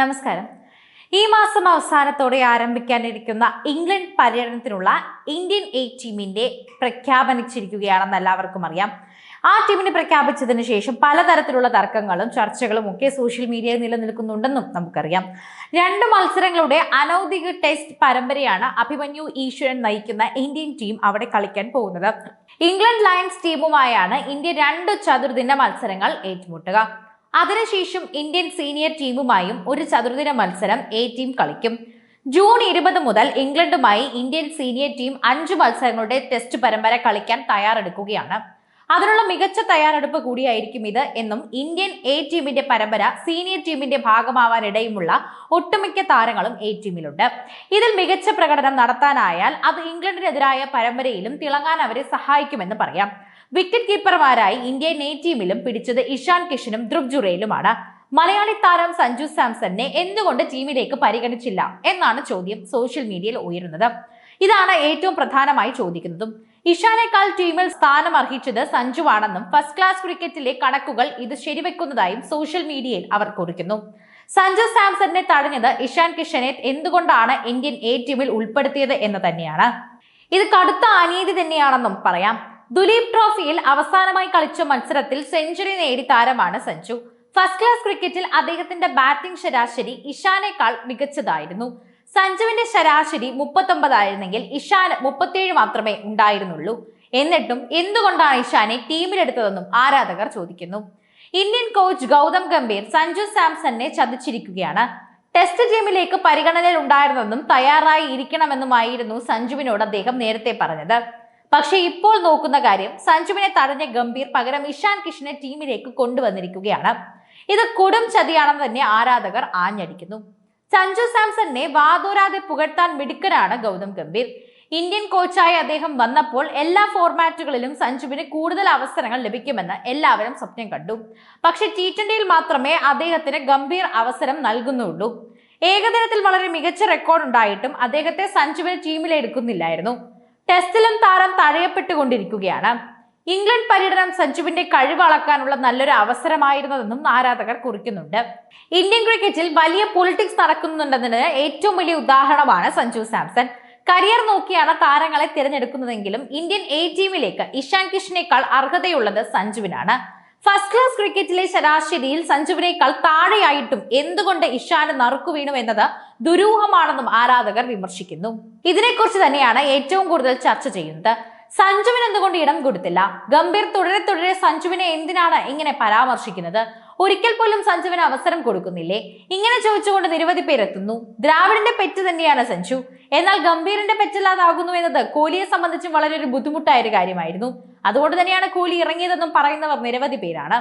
നമസ്കാരം. ഈ മാസം അവസാനത്തോടെ ആരംഭിക്കാനിരിക്കുന്ന ഇംഗ്ലണ്ട് പര്യടനത്തിനുള്ള ഇന്ത്യൻ എ ടീമിന്റെ പ്രഖ്യാപനിച്ചിരിക്കുകയാണെന്ന് എല്ലാവർക്കും അറിയാം. ആ ടീമിനെ പ്രഖ്യാപിച്ചതിന് ശേഷം പലതരത്തിലുള്ള തർക്കങ്ങളും ചർച്ചകളും ഒക്കെ സോഷ്യൽ മീഡിയയിൽ നിലനിൽക്കുന്നുണ്ടെന്നും നമുക്കറിയാം. രണ്ട് മത്സരങ്ങളുടെ അനൗദ്യോഗിക ടെസ്റ്റ് പരമ്പരയാണ് അഭിമന്യു ഈശ്വരൻ നയിക്കുന്ന ഇന്ത്യൻ ടീം അവിടെ കളിക്കാൻ പോകുന്നത്. ഇംഗ്ലണ്ട് ലയൺസ് ടീമുമായാണ് ഇന്ത്യ രണ്ട് ചതുർദിന മത്സരങ്ങൾ ഏറ്റുമുട്ടുക. അതിനുശേഷം ഇന്ത്യൻ സീനിയർ ടീമുമായും ഒരു ചതുർദിന മത്സരം എ ടീം കളിക്കും. ജൂൺ ഇരുപത് മുതൽ ഇംഗ്ലണ്ടുമായി ഇന്ത്യൻ സീനിയർ ടീം അഞ്ച് മത്സരങ്ങളുടെ ടെസ്റ്റ് പരമ്പര കളിക്കാൻ തയ്യാറെടുക്കുകയാണ്. അതിനുള്ള മികച്ച തയ്യാറെടുപ്പ് കൂടിയായിരിക്കും ഇത് എന്നും ഇന്ത്യൻ എ ടീമിന്റെ പരമ്പര സീനിയർ ടീമിന്റെ ഭാഗമാവാനിടയുമുള്ള ഒട്ടുമിക്ക താരങ്ങളും എ ടീമിലുണ്ട് ഇതിൽ മികച്ച പ്രകടനം നടത്താനായാൽ അത് ഇംഗ്ലണ്ടിനെതിരായ പരമ്പരയിലും തിളങ്ങാൻ അവരെ സഹായിക്കുമെന്ന് പറയാം. വിക്കറ്റ് കീപ്പർമാരായി ഇന്ത്യൻ എ ടീമിലും പിടിച്ചത് ഇഷാൻ കിഷനും ധ്രുവ് ജുറേലുമാണ്. മലയാളി താരം സഞ്ജു സാംസണിനെ എന്തുകൊണ്ട് ടീമിലേക്ക് പരിഗണിച്ചില്ല എന്നാണ് ചോദ്യം സോഷ്യൽ മീഡിയയിൽ ഉയരുന്നത്. ഇതാണ് ഏറ്റവും പ്രധാനമായി ചോദിക്കുന്നതും. ഇഷാനേക്കാൾ ടീമിൽ സ്ഥാനം അർഹിച്ചത് സഞ്ജുവാണെന്നും ഫസ്റ്റ് ക്ലാസ് ക്രിക്കറ്റിലെ കണക്കുകൾ ഇത് ശരിവെക്കുന്നതായും സോഷ്യൽ മീഡിയയിൽ അവർ കുറിക്കുന്നു. സഞ്ജു സാംസണിനെ തടഞ്ഞത് ഇഷാൻ കിഷനെ എന്തുകൊണ്ടാണ് ഇന്ത്യൻ എ ടീമിൽ ഉൾപ്പെടുത്തിയത് എന്ന് തന്നെയാണ്. ഇത് കടുത്ത അനീതി തന്നെയാണെന്നും പറയാം. ദുലീപ് ട്രോഫിയിൽ അവസാനമായി കളിച്ച മത്സരത്തിൽ സെഞ്ചുറി നേടി താരമാണ് സഞ്ജു. ഫസ്റ്റ് ക്ലാസ് ക്രിക്കറ്റിൽ അദ്ദേഹത്തിന്റെ ബാറ്റിംഗ് ശരാശരി ഇഷാനേക്കാൾ മികച്ചതായിരുന്നു. സഞ്ജുവിന്റെ ശരാശരി മുപ്പത്തൊമ്പതായിരുന്നെങ്കിൽ ഇഷാന് മുപ്പത്തിയേഴ് മാത്രമേ ഉണ്ടായിരുന്നുള്ളൂ. എന്നിട്ടും എന്തുകൊണ്ടാണ് ഇഷാനെ ടീമിലെടുത്തതെന്നും ആരാധകർ ചോദിക്കുന്നു. ഇന്ത്യൻ കോച്ച് ഗൗതം ഗംഭീർ സഞ്ജു സാംസണിനെ ചതിച്ചിരിക്കുകയാണ്. ടെസ്റ്റ് ടീമിലേക്ക് പരിഗണനയിൽ ഉണ്ടായിരുന്നെന്നും തയ്യാറായി ഇരിക്കണമെന്നുമായിരുന്നു സഞ്ജുവിനോട് അദ്ദേഹം നേരത്തെ പറഞ്ഞത്. പക്ഷേ ഇപ്പോൾ നോക്കുന്ന കാര്യം സഞ്ജുവിനെ തടഞ്ഞ ഗംഭീർ പകരം ഇഷാൻ കിഷനെ ടീമിലേക്ക് കൊണ്ടുവന്നിരിക്കുകയാണ്. ഇത് കൊടും ചതിയാണെന്ന് തന്നെ ആരാധകർ ആഞ്ഞടിക്കുന്നു. സഞ്ജു സാംസണിനെ വാതോരാതെ പുകഴ്ത്താൻ മിടുക്കനാണ് ഗൗതം ഗംഭീർ. ഇന്ത്യൻ കോച്ചായി അദ്ദേഹം വന്നപ്പോൾ എല്ലാ ഫോർമാറ്റുകളിലും സഞ്ജുവിന് കൂടുതൽ അവസരങ്ങൾ ലഭിക്കുമെന്ന് എല്ലാവരും സ്വപ്നം കണ്ടു. പക്ഷെ ടി ട്വന്റിയിൽ മാത്രമേ അദ്ദേഹത്തിന് ഗംഭീർ അവസരം നൽകുന്നുള്ളൂ. ഏകദിനത്തിൽ വളരെ മികച്ച റെക്കോർഡ് ഉണ്ടായിട്ടും അദ്ദേഹത്തെ സഞ്ജുവിന് ടീമിൽ എടുക്കുന്നില്ലായിരുന്നു. ടെസ്റ്റിലും താരം തഴയപ്പെട്ടുകൊണ്ടിരിക്കുകയാണ്. ഇംഗ്ലണ്ട് പര്യടനം സഞ്ജുവിന്റെ കഴിവ് അളക്കാനുള്ള നല്ലൊരു അവസരമായിരുന്നതെന്നും ആരാധകർ കുറിക്കുന്നുണ്ട്. ഇന്ത്യൻ ക്രിക്കറ്റിൽ വലിയ പൊളിറ്റിക്സ് നടക്കുന്നുണ്ടെന്നതിന് ഏറ്റവും വലിയ ഉദാഹരണമാണ് സഞ്ജു സാംസൺ. കരിയർ നോക്കിയാണ് താരങ്ങളെ തിരഞ്ഞെടുക്കുന്നതെങ്കിലും ഇന്ത്യൻ എ ടീമിലേക്ക് ഇഷാൻ കിഷനേക്കാൾ അർഹതയുള്ളത് സഞ്ജുവിനാണ്. ഫസ്റ്റ് ക്ലാസ് ക്രിക്കറ്റിലെ ശരാശരിയിൽ സഞ്ജുവിനേക്കാൾ താഴെയായിട്ടും എന്തുകൊണ്ട് ഇഷാന് നറുക്കു വീണു എന്നത് ദുരൂഹമാണെന്നും ആരാധകർ വിമർശിക്കുന്നു. ഇതിനെക്കുറിച്ച് തന്നെയാണ് ഏറ്റവും കൂടുതൽ ചർച്ച ചെയ്യുന്നത്. സഞ്ജുവിന് എന്തുകൊണ്ട് ഇടം കൊടുത്തില്ല? ഗംഭീർ തുടരെ തുടരെ സഞ്ജുവിനെ എന്തിനാണ് ഇങ്ങനെ പരാമർശിക്കുന്നത്? ഒരിക്കൽ പോലും സഞ്ജുവിന് അവസരം കൊടുക്കുന്നില്ലേ? ഇങ്ങനെ ചോദിച്ചുകൊണ്ട് നിരവധി പേരെത്തുന്നു ദ്രാവിഡിന്റെ പെറ്റ് തന്നെയാണ് സഞ്ജു. എന്നാൽ ഗംഭീറിന്റെ പെറ്റല്ലാതാകുന്നു എന്നത് കോഹ്ലിയെ സംബന്ധിച്ചും വളരെ ഒരു ബുദ്ധിമുട്ടായ ഒരു കാര്യമായിരുന്നു. അതുകൊണ്ട് തന്നെയാണ് കോഹ്ലി ഇറങ്ങിയതെന്നും പറയുന്നവർ നിരവധി പേരാണ്.